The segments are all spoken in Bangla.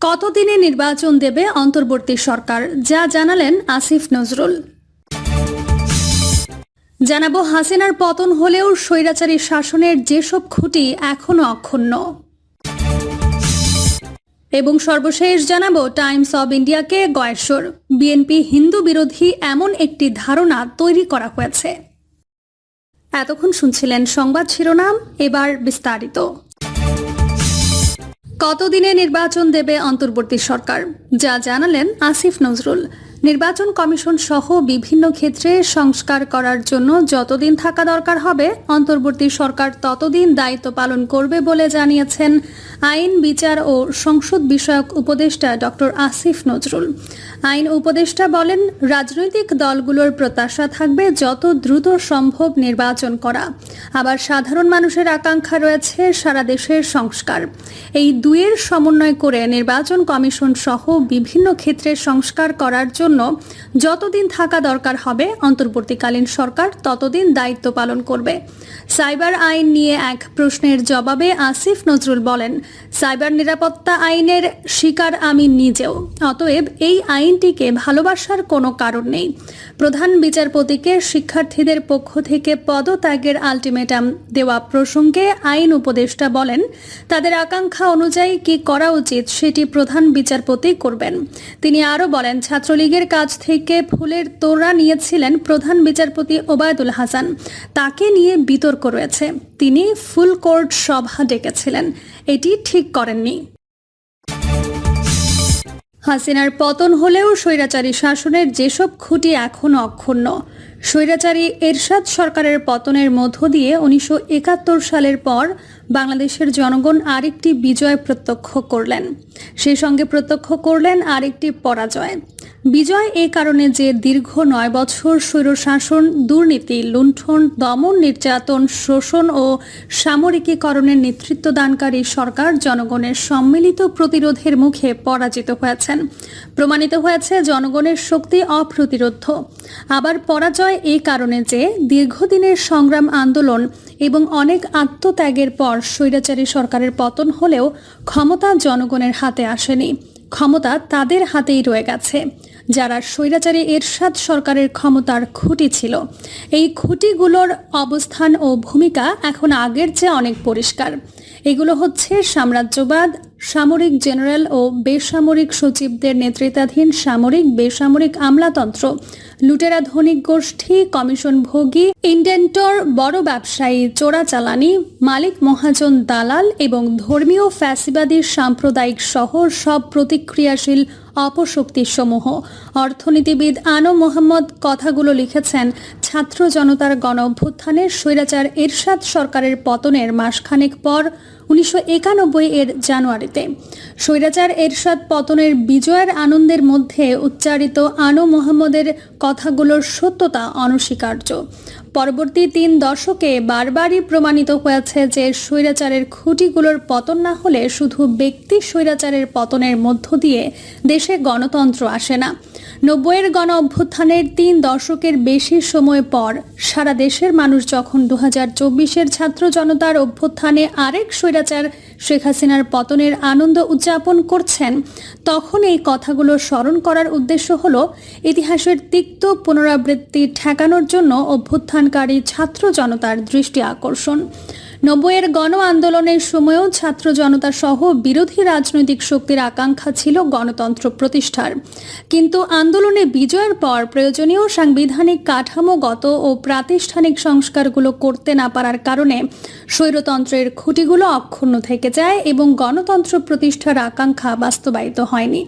কতদিনে নির্বাচন দেবে অন্তর্বর্তী সরকার? যা জানালেন আসিফ নজরুল। জানাব, হাসিনার পতন হলেও স্বৈরাচারী শাসনের যেসব খুঁটি এখনও অক্ষুণ্ণ। এবং সর্বশেষ জানাব, টাইমস অব ইন্ডিয়াকে গয়েশ্বর। বিএনপি হিন্দু বিরোধী এমন একটি ধারণা তৈরি করা হয়েছে। এতক্ষণ শুনছিলেন সংবাদ শিরোনাম, এবার বিস্তারিত। কতদিনে নির্বাচন দেবে অন্তর্বর্তী সরকার? যা জানালেন আসিফ নজরুল। নির্বাচন কমিশন সহ বিভিন্ন ক্ষেত্রে সংস্কার করার জন্য যতদিন থাকা দরকার হবে, অন্তর্বর্তী সরকার ততদিন দায়িত্ব পালন করবে বলে জানিয়েছেন আইন, বিচার ও সংসদ বিষয়ক উপদেষ্টা ডক্টর আসিফ নজরুল। আইন উপদেষ্টা বলেন, রাজনৈতিক দলগুলোর প্রত্যাশা থাকবে যত দ্রুত সম্ভব নির্বাচন করা। আবার সাধারণ মানুষের আকাঙ্ক্ষা রয়েছে সারা দেশের সংস্কার। এই দুয়ের সমন্বয় করে নির্বাচন কমিশন সহ বিভিন্ন ক্ষেত্রে সংস্কার করার জন্য যতদিন থাকা দরকার হবে, অন্তর্বর্তীকালীন সরকার ততদিন দায়িত্ব পালন করবে। সাইবার আইন নিয়ে এক প্রশ্নের জবাবে আসিফ নজরুল বলেন, সাইবার নিরাপত্তা আইনের শিকার আমি নিজেও। অতএব এই আইনটিকে ভালোবাসার কোনো কারণ নেই। প্রধান বিচারপতিকে শিক্ষার্থীদের পক্ষ থেকে পদত্যাগের আলটিমেটাম দেওয়া প্রসঙ্গে আইন উপদেষ্টা বলেন, তাদের আকাঙ্ক্ষা অনুযায়ী কি করা উচিত সেটি প্রধান বিচারপতি করবেন। তিনি আরও বলেন, ছাত্রলীগের কাছ থেকে ফুলের তোড়া নিয়েছিলেন প্রধান বিচারপতি ওবায়দুল হাসান। তাকে নিয়ে বিতর্ক রয়েছে। তিনি ফুল কোর্ট সভা ডেকেছিলেন। এটি ঠিক করেননি। হাসিনার পতন হলেও স্বৈরাচারী শাসনের যেসব খুঁটি এখন অক্ষুণ্ণ। স্বৈরাচারী এরশাদ সরকারের পতনের মধ্য দিয়ে উনিশশো একাত্তর সালের পর বাংলাদেশের জনগণ আরেকটি বিজয় প্রত্যক্ষ করলেন। সেই সঙ্গে প্রত্যক্ষ করলেন আরেকটি পরাজয়। বিজয় এ কারণে যে দীর্ঘ নয় বছর স্বৈরশাসন, দুর্নীতি, লুণ্ঠন, দমন নির্যাতন, শোষণ ও সামরিকীকরণের নেতৃত্বদানকারী সরকার জনগণের সম্মিলিত প্রতিরোধের মুখে পরাজিত হয়েছেন। প্রমাণিত হয়েছে জনগণের শক্তি অপ্রতিরোধ আবার পরাজয় এই কারণে যে দীর্ঘদিনের সংগ্রাম আন্দোলন এবং অনেক আত্মত্যাগের পর স্বৈরাচারী সরকারের পতন হলেও ক্ষমতা জনগণের হাতে আসেনি। ক্ষমতা তাদের হাতেই রয়ে গেছে। যারা স্বৈরাচারী এরশাদ সরকারের ক্ষমতার খুঁটি ছিল। এই খুঁটিগুলোর অবস্থান ও ভূমিকা এখন আগের চেয়ে অনেক পরিষ্কার। এগুলো হচ্ছে সাম্রাজ্যবাদ, সামরিক জেনারেল ও বেসামরিক সচিবদের নেতৃত্বাধীন সামরিক, বেসামরিক আমলাতন্ত্র, লুটেরা ধনিক গোষ্ঠী, কমিশন ভোগী, ইন্ডেন্টর, বড় ব্যবসায়ী চোরাচালানি মালিক মহাজন দালাল এবং ধর্মীয় ফ্যাসিবাদী সাম্প্রদায়িক সহ সব প্রতিক্রিয়াশীল অপশক্তিসমূহ। অর্থনীতিবিদ আনো মোহাম্মদ কথাগুলো লিখেছেন, ছাত্র জনতার গণ অভ্যুত্থানের স্বৈরাচার এরশাদ সরকারের পতনের মাসখানেক পর উনিশশো একানব্বই এর জানুয়ারিতে। স্বৈরাচার এরশাদ পতনের বিজয়ের আনন্দের মধ্যে উচ্চারিত আনো মোহাম্মদের কথাগুলোর সত্যতা অনস্বীকার্য। পরবর্তী তিন দশকে বারবারই প্রমাণিত হয়েছে যে স্বৈরাচারের খুঁটিগুলোর পতন না হলে শুধু ব্যক্তি স্বৈরাচারের পতনের মধ্য দিয়ে দেশে গণতন্ত্র আসে না। নব্বইয়ের গণ অভ্যুত্থানের তিন দশকের বেশি সময় পর সারা দেশের মানুষ যখন দু হাজার চব্বিশের ছাত্র জনতার অভ্যুত্থানে আরেক স্বৈরাচার শেখ হাসিনার পতনের আনন্দ উদযাপন করছেন, তখন এই কথাগুলো স্মরণ করার উদ্দেশ্য হল ইতিহাসের তিক্ত পুনরাবৃত্তি ঠেকানোর জন্য অভ্যুত্থানকারী ছাত্র জনতার দৃষ্টি আকর্ষণ। নব্বইয়ের গণ আন্দোলনের সময়ও ছাত্র জনতা সহ বিরোধী রাজনৈতিক শক্তির আকাঙ্ক্ষা ছিল গণতন্ত্র প্রতিষ্ঠার। কিন্তু আন্দোলনে বিজয়ের পর প্রয়োজনীয় সাংবিধানিক কাঠামোগত ও প্রাতিষ্ঠানিক সংস্কারগুলো করতে না পারার কারণে স্বৈরতন্ত্রের খুঁটিগুলো অক্ষুণ্ণ থেকে যায় এবং গণতন্ত্র প্রতিষ্ঠার আকাঙ্ক্ষা বাস্তবায়িত হয়নি।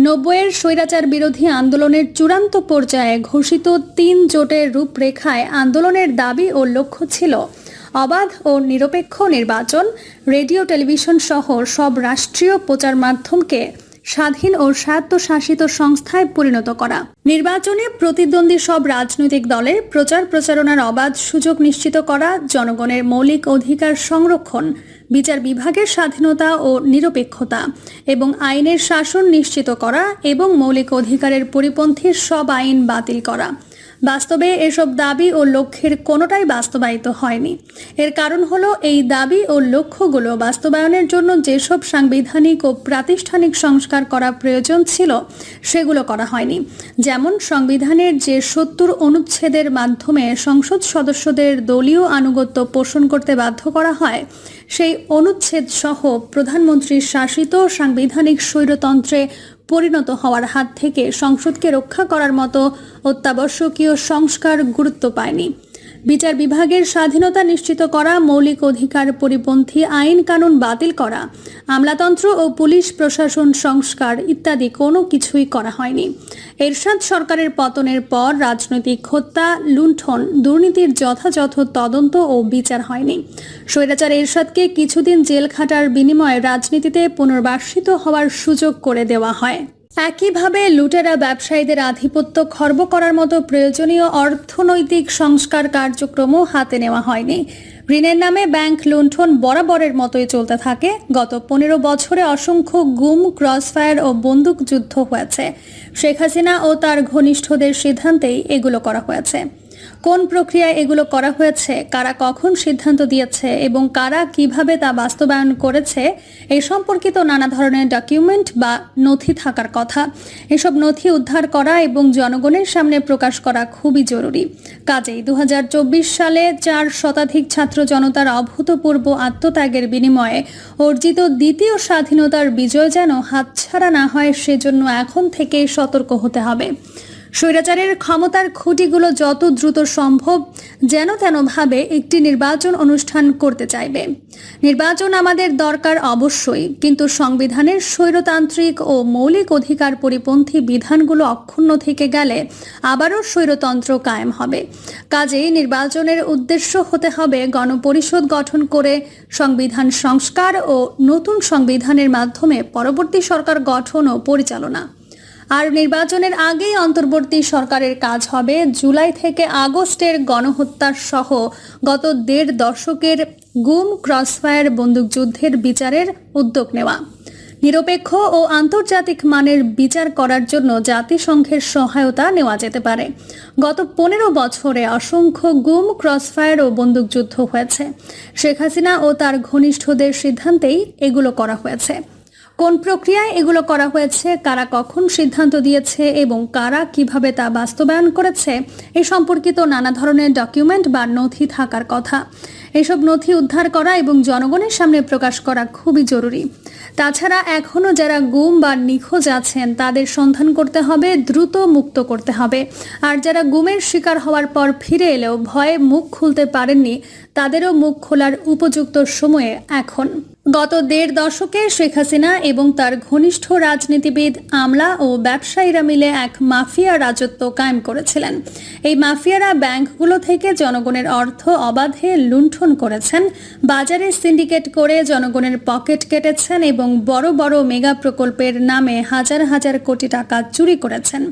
নব্বইয়ের স্বৈরাচার বিরোধী আন্দোলনের চূড়ান্ত পর্যায়ে ঘোষিত তিন জোটের রূপরেখায় আন্দোলনের দাবি ও লক্ষ্য ছিল অবাধ ও নিরপেক্ষ নির্বাচন, রেডিও, টেলিভিশন সহ সব রাষ্ট্রীয় প্রচার মাধ্যমকে স্বাধীন ও স্বায়ত্তশাসিত সংস্থায় পরিণত করা। নির্বাচনে প্রতিদ্বন্দ্বী সব রাজনৈতিক দলের প্রচার প্রচারণার অবাধ সুযোগ নিশ্চিত করা, জনগণের মৌলিক অধিকার সংরক্ষণ, বিচার বিভাগের স্বাধীনতা ও নিরপেক্ষতা এবং আইনের শাসন নিশ্চিত করা এবং মৌলিক অধিকারের পরিপন্থী সব আইন বাতিল করা। বাস্তবে এসব দাবি ও লক্ষ্যের কোনোটাই বাস্তবায়িত হয়নি। এর কারণ হলো এই দাবি ও লক্ষ্যগুলো বাস্তবায়নের জন্য যেসব সাংবিধানিক ও প্রাতিষ্ঠানিক সংস্কার করা প্রয়োজন ছিল, সেগুলো করা হয়নি। যেমন সংবিধানের যে সত্তর অনুচ্ছেদের মাধ্যমে সংসদ সদস্যদের দলীয় আনুগত্য পোষণ করতে বাধ্য করা হয়, সেই অনুচ্ছেদ সহ প্রধানমন্ত্রীর শাসিত সাংবিধানিক স্বৈরতন্ত্রে পরিণত হওয়ার হাত থেকে সংসদকে রক্ষা করার মতো অত্যাবশ্যকীয় সংস্কার গুরুত্ব পায়নি। বিচার বিভাগের স্বাধীনতা নিশ্চিত করা, মৌলিক অধিকার পরিপন্থী আইন কানুন বাতিল করা, আমলাতন্ত্র ও পুলিশ প্রশাসন সংস্কার ইত্যাদি কোনো কিছুই করা হয়নি। এরশাদ সরকারের পতনের পর রাজনৈতিক হত্যা, লুণ্ঠন, দুর্নীতির যথাযথ তদন্ত ও বিচার হয়নি। স্বৈরাচার এরশাদকে কিছুদিন জেল খাটার বিনিময়ে রাজনীতিতে পুনর্বাসিত হওয়ার সুযোগ করে দেওয়া হয়। একইভাবে লুটেরা ব্যবসায়ীদের আধিপত্য খর্ব করার মতো প্রয়োজনীয় অর্থনৈতিক সংস্কার কার্যক্রমও হাতে নেওয়া হয়নি। ঋণের নামে ব্যাংক লুণ্ঠন বরাবরের মতোই চলতে থাকে। গত পনেরো বছরে অসংখ্য গুম, ক্রসফায়ার ও বন্দুক যুদ্ধ হয়েছে। শেখ হাসিনা ও তার ঘনিষ্ঠদের সিদ্ধান্তেই এগুলো করা হয়েছে। কোন প্রক্রিয়ায় এগুলো করা হয়েছে, কারা কখন সিদ্ধান্ত দিয়েছে এবং কারা কীভাবে তা বাস্তবায়ন করেছে, এই সম্পর্কিত নানা ধরনের ডকুমেন্ট বা নথি থাকার কথা। এসব নথি উদ্ধার করা এবং জনগণের সামনে প্রকাশ করা খুবই জরুরি। কাজেই দু হাজার চব্বিশ সালে চার শতাধিক ছাত্র জনতার অভূতপূর্ব আত্মত্যাগের বিনিময়ে অর্জিত দ্বিতীয় স্বাধীনতার বিজয় যেন হাতছাড়া না হয়, সেজন্য এখন থেকে সতর্ক হতে হবে। স্বৈরাচারের ক্ষমতার খুঁটিগুলো যত দ্রুত সম্ভব যেন তেনভাবে একটি নির্বাচন অনুষ্ঠান করতে চাইবে। নির্বাচন আমাদের দরকার অবশ্যই, কিন্তু সংবিধানের স্বৈরতান্ত্রিক ও মৌলিক অধিকার পরিপন্থী বিধানগুলো অক্ষুণ্ণ থেকে গেলে আবারও স্বৈরতন্ত্র কায়েম হবে। কাজেই নির্বাচনের উদ্দেশ্য হতে হবে গণপরিষদ গঠন করে সংবিধান সংস্কার ও নতুন সংবিধানের মাধ্যমে পরবর্তী সরকার গঠন ও পরিচালনা। আর নির্বাচনের আগেই অন্তর্বর্তী সরকারের কাজ হবে। জুলাই থেকে আগস্টের গণহত্যার সহ গত দেড় দশকের গুম, ক্রসফায়ার বন্দুকযুদ্ধের বিচারের উদ্যোগ নেওয়া। নিরপেক্ষ ও আন্তর্জাতিক মানের বিচার করার জন্য জাতিসংঘের সহায়তা নেওয়া যেতে পারে। গত পনেরো বছরে অসংখ্য গুম, ক্রসফায়ার ও বন্দুকযুদ্ধ হয়েছে। শেখ হাসিনা ও তার ঘনিষ্ঠদের সিদ্ধান্তেই এগুলো করা হয়েছে। কোন প্রক্রিয়ায় এগুলো করা হয়েছে, কারা কখন সিদ্ধান্ত দিয়েছে এবং কারা কীভাবে তা বাস্তবায়ন করেছে, এ সম্পর্কিত নানা ধরনের ডকুমেন্ট বা নথি থাকার কথা। এসব নথি উদ্ধার করা এবং জনগণের সামনে প্রকাশ করা খুবই জরুরি। তাছাড়া এখনও যারা গুম বা নিখোঁজ আছেন, তাদের সন্ধান করতে হবে, দ্রুত মুক্ত করতে হবে। আর যারা গুমের শিকার হওয়ার পর ফিরে এলেও ভয়ে মুখ খুলতে পারেননি, তাদেরও মুখ খোলার উপযুক্ত সময়ে এখন। গত দেড় দশকে শেখ হাসিনা এবং তার ঘনিষ্ঠ রাজনীতিবিদ আমলা ও ব্যবসায়ীরা মিলে এক মাফিয়া রাজত্ব কায়েম করেছিলেন। এই মাফিয়ারা ব্যাংকগুলো থেকে জনগণের অর্থ অবাধে লুণ্ঠন করেছেন, বাজারে সিন্ডিকেট করে জনগণের পকেট কেটেছেন এবং বড় বড় মেগা প্রকল্পের নামে হাজার হাজার কোটি টাকা চুরি করেছেন।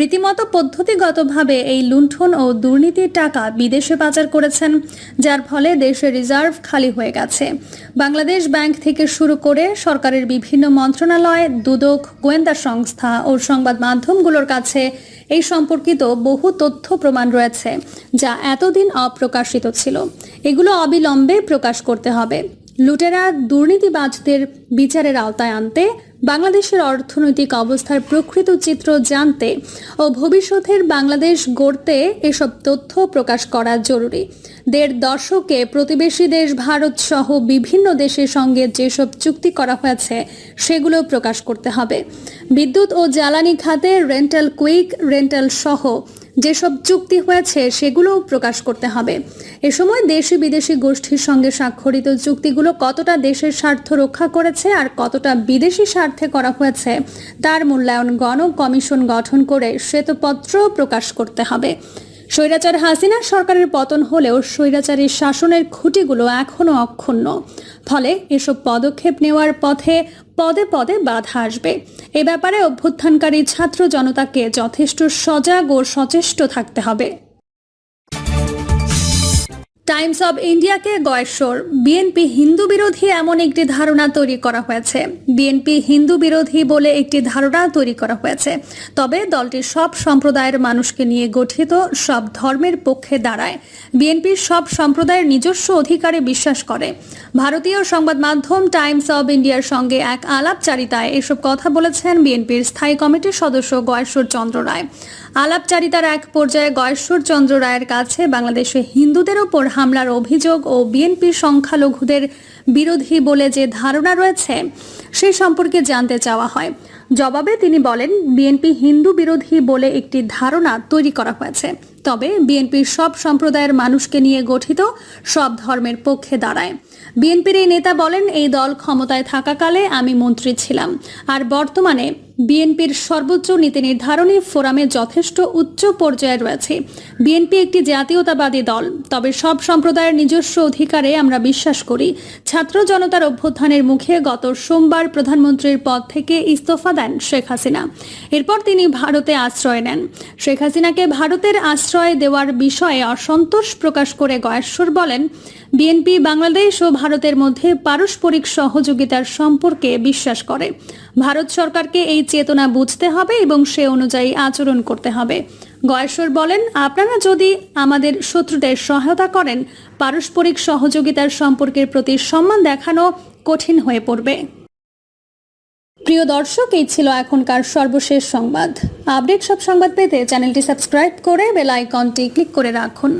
রীতিমতো পদ্ধতিগতভাবে এই লুণ্ঠন ও দুর্নীতির টাকা বিদেশে পাচার করেছেন, যার ফলে দেশের রিজার্ভ খালি হয়ে গেছে। বাংলাদেশ ব্যাংক থেকে শুরু করে সরকারের বিভিন্ন মন্ত্রণালয়, দুদক, গোয়েন্দা সংস্থা ও সংবাদ মাধ্যমগুলোর কাছে এই সম্পর্কিত বহু তথ্য প্রমাণ রয়েছে, যা এতদিন অপ্রকাশিত ছিল। এগুলো অবিলম্বে প্রকাশ করতে হবে। লুটেরা দুর্নীতিবাজদের বিচারের আওতায় আনতে বাংলাদেশের অর্থনৈতিক অবস্থার প্রকৃত চিত্র জানতে ও ভবিষ্যতের বাংলাদেশ গড়তে এসব তথ্য প্রকাশ করা জরুরি। দেড় দশকে প্রতিবেশী দেশ ভারত সহ বিভিন্ন দেশের সঙ্গে যেসব চুক্তি করা হয়েছে, সেগুলো প্রকাশ করতে হবে। বিদ্যুৎ ও জ্বালানি খাতে রেন্টাল কুইক, রেন্টাল সহ যেসব চুক্তি হয়েছে সেগুলোও প্রকাশ করতে হবে। এ সময় দেশি বিদেশি গোষ্ঠীর সঙ্গে স্বাক্ষরিত চুক্তিগুলো কতটা দেশের স্বার্থ রক্ষা করেছে আর কতটা বিদেশি স্বার্থে করা হয়েছে, তার মূল্যায়ন গণ কমিশন গঠন করে শ্বেতপত্র প্রকাশ করতে হবে। স্বৈরাচার হাসিনা সরকারের পতন হলেও স্বৈরাচারী শাসনের খুঁটিগুলো এখনও অক্ষুণ্ণ। ফলে এসব পদক্ষেপ নেওয়ার পথে পদে পদে বাধা আসবে। এ ব্যাপারে অভ্যুত্থানকারী ছাত্র জনতাকে যথেষ্ট সজাগ ও সচেষ্ট থাকতে হবে। টাইমস অব ইন্ডিয়াকে গয়েশ্বর, বিএনপি হিন্দু বিরোধী এমন একটি ধারণা তৈরি করা হয়েছে। বিএনপি হিন্দু বিরোধী বলে একটি ধারণা তৈরি করা হয়েছে। তবে দলটি সব সম্প্রদায়ের মানুষকে নিয়ে গঠিত, সব ধর্মের পক্ষে দাঁড়ায়। বিএনপির সব সম্প্রদায়ের নিজস্ব অধিকারে বিশ্বাস করে। ভারতীয় সংবাদ মাধ্যম টাইমস অব ইন্ডিয়ার সঙ্গে এক আলাপচারিতায় এসব কথা বলেছেন বিএনপির স্থায়ী কমিটির সদস্য গয়েশ্বর চন্দ্র রায়। আলাপচারিতার এক পর্যায়ে গয়েশ্বর চন্দ্র রায়ের কাছে বাংলাদেশে হিন্দুদের ওপর হামলার অভিযোগ ও বিএনপির সংখ্যালঘুদের বিরোধী বলে যে ধারণা রয়েছে, সে সম্পর্কে জানতে চাওয়া হয়। জবাবে তিনি বলেন, বিএনপি হিন্দু বিরোধী বলে একটি ধারণা তৈরি করা হয়েছে। তবে বিএনপির সব সম্প্রদায়ের মানুষকে নিয়ে গঠিত সব ধর্মের পক্ষে দাঁড়ায়। বিএনপির এই নেতা বলেন, এই দল ক্ষমতায় থাকাকালে আমি মন্ত্রী ছিলাম। আর বর্তমানে বিএনপির সর্বোচ্চ নীতি নির্ধারণী ফোরামে যথেষ্ট উচ্চ পর্যায়ে রয়েছে। বিএনপি একটি জাতীয়তাবাদী দল, তবে সব সম্প্রদায়ের নিজস্ব অধিকারে আমরা বিশ্বাস করি। ছাত্র জনতার অভ্যুত্থানের মুখে গত সোমবার প্রধানমন্ত্রীর পদ থেকে ইস্তফা দেন শেখ হাসিনা। এরপর তিনি ভারতে আশ্রয় নেন। শেখ হাসিনাকে ভারতের আশ্রয় দেওয়ার বিষয়ে অসন্তোষ প্রকাশ করে গয়েশ্বর বলেন বিএনপি, বাংলাদেশ ও ভারতের মধ্যে পারস্পরিক সহযোগিতার সম্পর্কে বিশ্বাস করে। ভারত সরকারকে এই চেতনা বুঝতে হবে এবং সে অনুযায়ী আচরণ করতে হবে। গয়েশ্বর বলেন, আপনারা যদি আমাদের শত্রুদের সহায়তা করেন, পারস্পরিক সহযোগিতার সম্পর্কের প্রতি সম্মান দেখানো কঠিন হয়ে পড়বে। প্রিয় দর্শক, এই ছিল এখনকার সর্বশেষ সংবাদ। আপডেট সব সংবাদ পেতে চ্যানেলটি সাবস্ক্রাইব করে বেল আইকনটি ক্লিক করে রাখুন।